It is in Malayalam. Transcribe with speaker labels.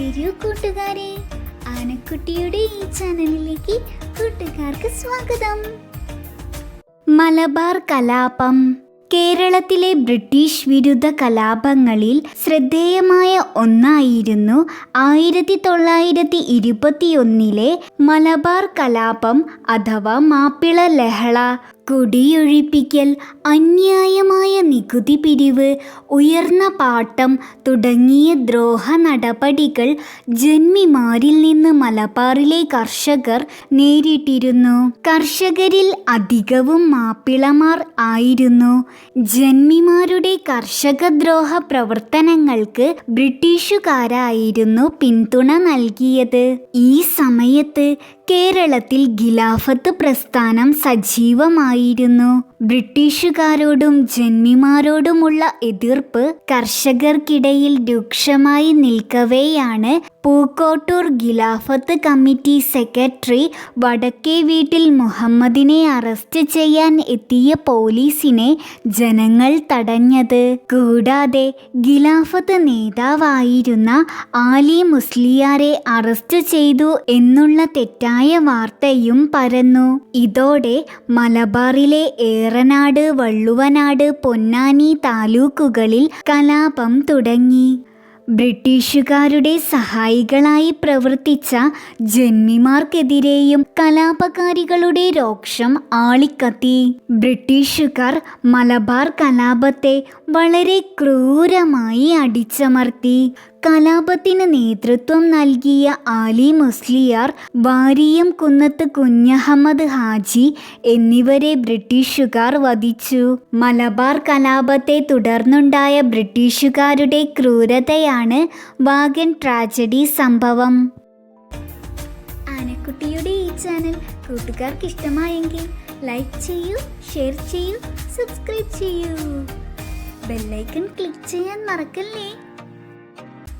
Speaker 1: വരൂ കൂട്ടുകാരെ. ആനക്കുട്ടിയുടെ ഈ ചാനലിലേക്ക് കൂട്ടുകാർക്ക് സ്വാഗതം. മലബാർ കലാപം. കേരളത്തിലെ ബ്രിട്ടീഷ് വിരുദ്ധ കലാപങ്ങളിൽ ശ്രദ്ധേയമായ ഒന്നായിരുന്നു ആയിരത്തി തൊള്ളായിരത്തി ഇരുപത്തിയൊന്നിലെ മലബാർ കലാപം അഥവാ മാപ്പിള ലഹള. കുടിയൊഴിപ്പിക്കൽ അന്യായമായ നികുതി പിരിവ് ഉയർന്ന പാട്ടം തുടങ്ങിയ ദ്രോഹ നടപടികൾ ജന്മിമാരിൽ നിന്ന് മലബാറിലെ കർഷകർ നേരിട്ടിരുന്നു. കർഷകരിൽ അധികവും മാപ്പിളമാർ ആയിരുന്നു. ജന്മിമാരുടെ കർഷകദ്രോഹ പ്രവർത്തനങ്ങൾക്ക് ബ്രിട്ടീഷുകാരായിരുന്നു പിന്തുണ നൽകിയത്. ഈ സമയത്ത് കേരളത്തിൽ ഖിലാഫത്ത് പ്രസ്ഥാനം സജീവമായിരുന്നു ബ്രിട്ടീഷുകാരോടും ജന്മിമാരോടുമുള്ള എതിർപ്പ് കർഷകർക്കിടയിൽ രൂക്ഷമായി നിൽക്കവെയാണ് പൂക്കോട്ടൂർ ഖിലാഫത്ത് കമ്മിറ്റി സെക്രട്ടറി വടക്കേ വീട്ടിൽ മുഹമ്മദിനെ അറസ്റ്റ് ചെയ്യാൻ എത്തിയ പോലീസിനെ ജനങ്ങൾ തടഞ്ഞത്. കൂടാതെ ഖിലാഫത്ത് നേതാവായിരുന്ന ആലി മുസ്ലിയാരെ അറസ്റ്റ് ചെയ്തു എന്നുള്ള തെറ്റായ വാർത്തയും പരന്നു. ഇതോടെ മലബാറിലെ ഏറനാട് വള്ളുവനാട് പൊന്നാനി താലൂക്കുകളിൽ കലാപം തുടങ്ങി. ബ്രിട്ടീഷുകാരുടെ സഹായികളായി പ്രവർത്തിച്ച ജന്മിമാർക്കെതിരെയും കലാപകാരികളുടെ രോക്ഷം ആളിക്കത്തി. ബ്രിട്ടീഷുകാർ മലബാർ കലാപത്തെ വളരെ ക്രൂരമായി അടിച്ചമർത്തി. കലാപത്തിന് നേതൃത്വം നൽകിയ ആലി മുസ്ലിയാർ വാരിയം കുന്നത്ത് കുഞ്ഞഹമ്മദ് ഹാജി എന്നിവരെ ബ്രിട്ടീഷുകാർ വധിച്ചു. മലബാർ കലാപത്തെ തുടർന്നുണ്ടായ ബ്രിട്ടീഷുകാരുടെ ക്രൂരതയാണ് വാഗൻ ട്രാജഡി സംഭവം. ആനക്കുട്ടിയുടെ ഈ ചാനൽ കൂട്ടുകാർക്ക് ഇഷ്ടമായെങ്കിൽ ലൈക്ക് ചെയ്യൂ ഷെയർ ചെയ്യൂ സബ്സ്ക്രൈബ് ചെയ്യൂ. ബെല്ലൈക്കൺ ക്ലിക്ക് ചെയ്യാൻ മറക്കല്ലേ?